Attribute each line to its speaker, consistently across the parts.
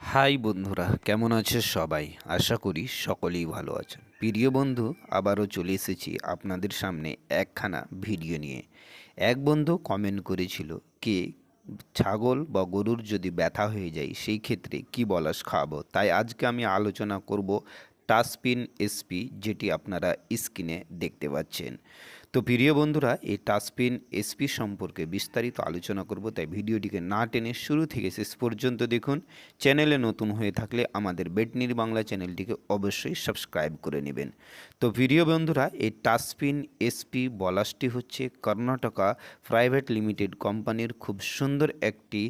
Speaker 1: High বন্ধুরা, কেমন আছে সবাই? আশা করি সকলেই ভালো আছেন। প্রিয় বন্ধু, আবারও চলে এসেছি আপনাদের সামনে একখানা ভিডিও নিয়ে। এক বন্ধু কমেন্ট করেছিল, কে? ছাগল বা গরুর যদি ব্যথা হয়ে যায়, সেই ক্ষেত্রে কি বলাস খাওয়াবো? তাই আজকে আমি আলোচনা করব টাসপিন এসপি, যেটি আপনারা স্ক্রিনে দেখতে পাচ্ছেন। তো প্রিয় বন্ধুরা, এই টাসপিন এসপি সম্পর্কে বিস্তারিত আলোচনা করব, তাই ভিডিওটিকে না টেনে শুরু থেকে শেষ পর্যন্ত দেখুন। চ্যানেলে নতুন হয়ে থাকলে আমাদের বেটনির বাংলা চ্যানেলটিকে অবশ্যই সাবস্ক্রাইব করে নেবেন। তো প্রিয় বন্ধুরা, এই টাসপিন এসপি বলাসটি হচ্ছে কর্ণাটকা প্রাইভেট লিমিটেড কোম্পানির খুব সুন্দর একটি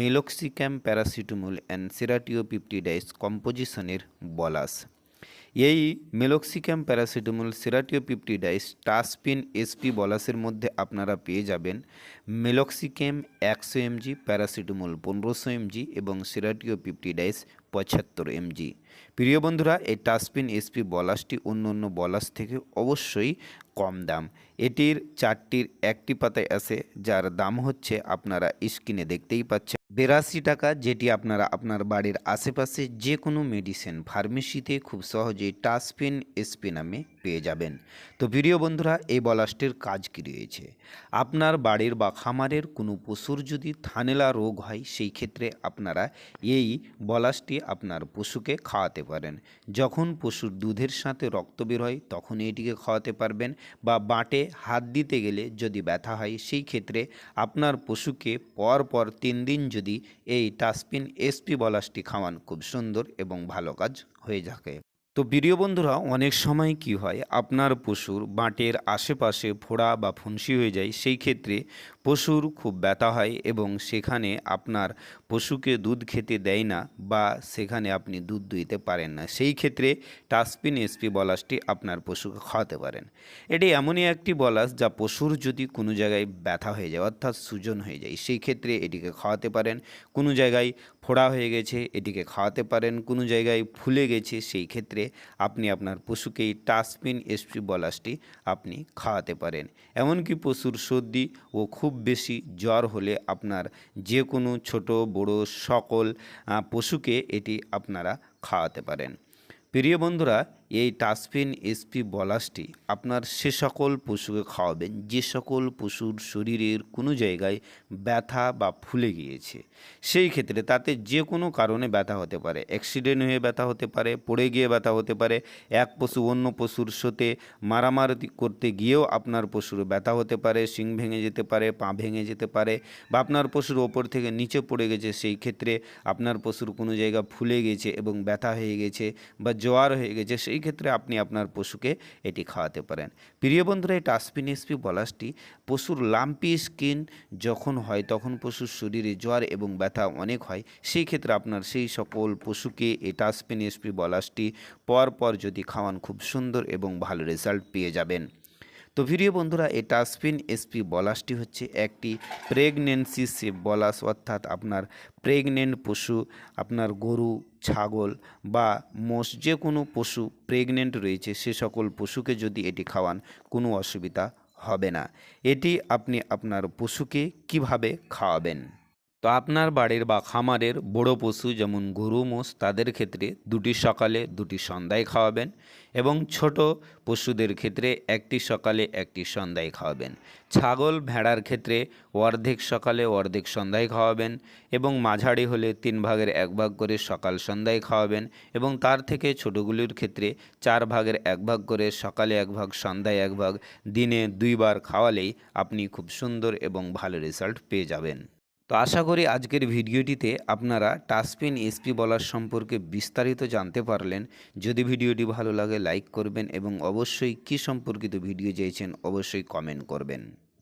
Speaker 1: মেলক্সিক্যাম প্যারাসিটামল অ্যান্ড সেরাটিও পিপটিডাইস কম্পোজিশনের বলাস। এই মেলক্সিক্যাম প্যারাসিটামল সেরাটিও পিপটিডাইস টাসপিন এসপি বলাসের মধ্যে আপনারা পেয়ে যাবেন মেলক্সিক্যাম একশো এমজি, প্যারাসিটামল পনেরোশো এমজি এবং সেরাটিও পিপটিডাইস পঁচাত্তর এমজি। প্রিয় বন্ধুরা, এই টাসপিন এসপি বলাসটি অন্য অন্য বলাস থেকে অবশ্যই কম দাম। এটির চারটির একটি পাতায় আছে, যার দাম হচ্ছে আপনারা স্ক্রিনে দেখতেই পাচ্ছেন। বিরাশি টাকা, যেটি আপনারা আপনার বাড়ির আশেপাশে যে কোনো মেডিসিন ফার্মেসিতে খুব সহজেই টাসপিন এসপি নামে পেয়ে যাবেন। তো প্রিয় বন্ধুরা, এই বলাসটির কাজ কী রয়েছে? আপনার বাড়ির বা খামারের কোনো পশুর যদি থানেলা রোগ হয়, সেই ক্ষেত্রে আপনারা এই বলাসটি আপনার পশুকে খাওয়াতে পারেন। যখন পশুর দুধের সাথে রক্ত বের হয়, তখন এটিকে খাওয়াতে পারবেন বা বাঁটে হাত দিতে গেলে যদি ব্যথা হয়, সেই ক্ষেত্রে আপনার পশুকে পর পর তিন দিন যদি এই টাসপিন এসপি বলাসটি খাওয়ান, খুব সুন্দর এবং ভালো কাজ হয়ে থাকে তো প্রিয় বন্ধুরা, অনেক সময় কি হয়, আপনার পশুর বাঁটের আশেপাশে ফোড়া বা ফুনসি হয়ে যায়, সেই ক্ষেত্রে পশুর খুব ব্যথা হয় এবং সেখানে আপনার পশুকে দুধ খেতে দেয় না বা সেখানে আপনি দুধ দুইতে পারেন না। সেই ক্ষেত্রে টাসপিন, এসপি বলাসটি আপনার পশুকে খাওয়াতে পারেন। এটি এমনই একটি বলাস যা পশুর যদি কোনো জায়গায় ব্যথা হয়ে যায়, অর্থাৎ সুজন হয়ে যায়, সেই ক্ষেত্রে এটিকে খাওয়াতে পারেন। কোনো জায়গায় ফোড়া হয়ে গেছে, এটিকে খাওয়াতে পারেন, কোনো জায়গায় ফুলে গেছে, সেই ক্ষেত্রে আপনি আপনার পশুকে এই টাসপিন এসপি বলাসটি আপনি খাওয়াতে পারেন। এমনকি পশুর সর্দি ও খুব বেশি জ্বর হলে আপনার যে কোনো ছোট, বড় সকল পশুকে এটি আপনারা খাওয়াতে পারেন। প্রিয় বন্ধুরা এই টাসপিন এসপি বলাসটি আপনার সে সকল পশুকে খাওয়াবেন, যে সকল পশুর শরীরের কোনো জায়গায় ব্যথা বা ফুলে গিয়েছে। সেই ক্ষেত্রে তাতে যে কোনো কারণে ব্যথা হতে পারে। অ্যাক্সিডেন্ট হয়ে ব্যথা হতে পারে, পড়ে গিয়ে ব্যথা হতে পারে, এক পশু অন্য পশুর সাথে মারামারি করতে গিয়েও আপনার পশুর ব্যথা হতে পারে, শিং ভেঙে যেতে পারে, পা ভেঙে যেতে পারে বা আপনার পশুর ওপর থেকে নিচে পড়ে গেছে, সেই ক্ষেত্রে আপনার পশুর কোনো জায়গা ফুলে গেছে এবং ব্যথা হয়ে গেছে বা জ্বর হয়ে গেছে, সেই ক্ষেত্রে আপনি আপনার পশুকে এটি খাওয়াতে পারেন। প্রিয় বন্ধুরা, এই টাসপিন এসপি বলাসটি পশুর লাম্পি স্কিন যখন হয়, তখন পশুর শরীরে জ্বর এবং ব্যথা অনেক হয়। সেই ক্ষেত্রে আপনার সেই সকল পশুকে এই টাসপিন এসপি বলাসটি পর পর যদি খাওয়ান খুব সুন্দর এবং ভালো রেজাল্ট পেয়ে যাবেন। তো ভিডিও বন্ধুরা এই টাসপিন এসপি বলাসটি হচ্ছে একটি প্রেগনেন্সি সেফ বলাস, অর্থাৎ আপনার প্রেগনেন্ট পশু, আপনার গরু, ছাগল বা মোষ যে কোনো পশু প্রেগনেন্ট রয়েছে, সে সকল পশুকে যদি এটি খাওয়ান, কোনো অসুবিধা হবে না। এটি আপনি আপনার পশুকে কীভাবে খাওয়াবেন? তো আপনার বাড়ির বা খামারের বড় পশু যেমন গরু, মোষ, তাদের ক্ষেত্রে দুটি সকালে দুটি সন্ধ্যায় খাওয়াবেন এবং ছোট পশুদের ক্ষেত্রে একটি সকালে একটি সন্ধ্যায় খাওয়াবেন। ছাগল ভেড়ার ক্ষেত্রে অর্ধেক সকালে অর্ধেক সন্ধ্যায় খাওয়াবেন এবং মাঝারি হলে তিন ভাগের এক ভাগ করে সকাল সন্ধ্যায় খাওয়াবেন এবং তার থেকে ছোটোগুলির ক্ষেত্রে চার ভাগের এক ভাগ করে সকালে এক ভাগ, সন্ধ্যায় এক ভাগ, দিনে দুইবার খাওয়ালেই আপনি খুব সুন্দর এবং ভালো রেজাল্ট পেয়ে যাবেন। তো আশা করি আজকের ভিডিওটিতে আপনারা টাসপিন এসপি বলার সম্পর্কে বিস্তারিত জানতে পারলেন। যদি ভিডিওটি ভালো লাগে লাইক করবেন এবং অবশ্যই কি সম্পর্কিত ভিডিও চাইছেন, অবশ্যই কমেন্ট করবেন।